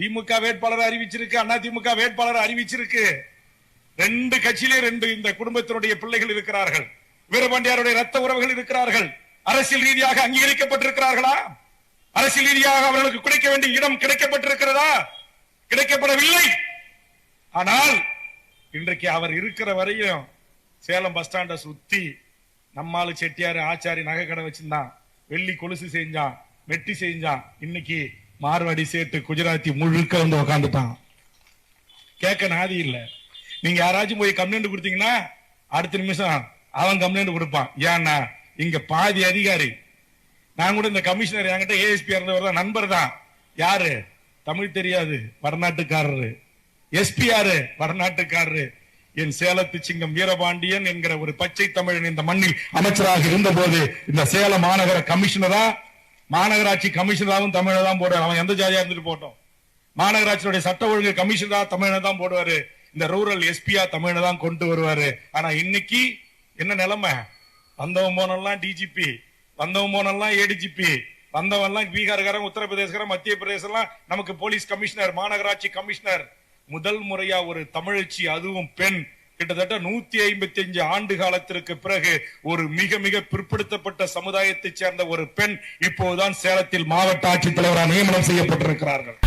திமுக வேட்பாளர் அறிவிச்சிருக்கு அண்ணா திமுக வேட்பாளர் அறிவிச்சிருக்கு. ரெண்டு கட்சியிலே ரெண்டு இந்த குடும்பத்தினுடைய பிள்ளைகள் இருக்கிறார்கள். வீரபாண்டியாருடைய ரத்த உறவுகள் இருக்கிறார்கள். அரசியல் ரீதியாக அங்கீகரிக்கப்பட்டிருக்கிறார்களா? அரசியல் ரீதியாக அவர்களுக்கு கிடைக்க வேண்டிய இடம் கிடைக்கப்பட்டிருக்கிறதா? கிடைக்கப்படவில்லை. ஆனால் இன்றைக்கு அவர் இருக்கிற வரையும் சேலம் பஸ் ஸ்டாண்ட சுத்தி நம்மாலு செட்டியாரு ஆச்சாரி நகை கடை வச்சிருந்தான். வெள்ளி கொலுசு செஞ்சான் வெட்டி செஞ்சான். இன்னைக்கு மார்வாடி சேட்டு குஜராத்தி முழுக்க வந்து உக்காந்துட்டான். கேட்க நாதி இல்ல. நீங்க யாராச்சும் போய் கம்ப்ளைண்ட் கொடுத்தீங்கன்னா அடுத்த நிமிஷம் அவன் கம்ப்ளைண்ட் கொடுப்பான். ஏன்னா இங்க பாதி அதிகாரி. நான் கூட இந்த கமிஷனர் என்கிட்ட ஏஎஸ்பி இருந்தவர் தான் நண்பர் தான் யாரு? தமிழ் தெரியாது வடநாட்டுக்காரரு. எஸ்பி யாரு? வடநாட்டுக்காரரு. என் சேலத்து சிங்கம் வீரபாண்டியன் என்கிற ஒரு பச்சை தமிழன் இந்த மண்ணில் அமைச்சராக இருந்தபோது இந்த சேலம் மாநகர கமிஷனரா மாநகராட்சி கமிஷனராகவும் தமிழை தான் போடுவார். அவன் எந்த ஜாதியா இருந்துட்டு போட்டோம் மாநகராட்சியுடைய சட்ட ஒழுங்கு கமிஷனரா தமிழை தான் போடுவாரு. இந்த ரூரல் எஸ்பியா தமிழை தான் கொண்டு வருவாரு. ஆனா இன்னைக்கு என்ன நிலைமை? வந்தவன் போனெல்லாம் டிஜிபி வந்தவன் போனெல்லாம் ஏடிஜிபி வந்தவன்லாம் பீகார்காரன் உத்தரப்பிரதேசக்காரன் மத்திய பிரதேசம்லாம் நமக்கு போலீஸ் கமிஷனர் மாநகராட்சி கமிஷனர். முதல் முறையா ஒரு தமிழச்சி அதுவும் பெண். கிட்டத்தட்ட நூத்தி ஐம்பத்தி அஞ்சு ஆண்டு காலத்திற்கு பிறகு ஒரு மிக மிக பிற்படுத்தப்பட்ட சமுதாயத்தைச் சேர்ந்த ஒரு பெண் இப்போதுதான் சேலத்தில் மாவட்ட ஆட்சித்தலைவராக நியமனம் செய்யப்பட்டிருக்கிறார்கள்.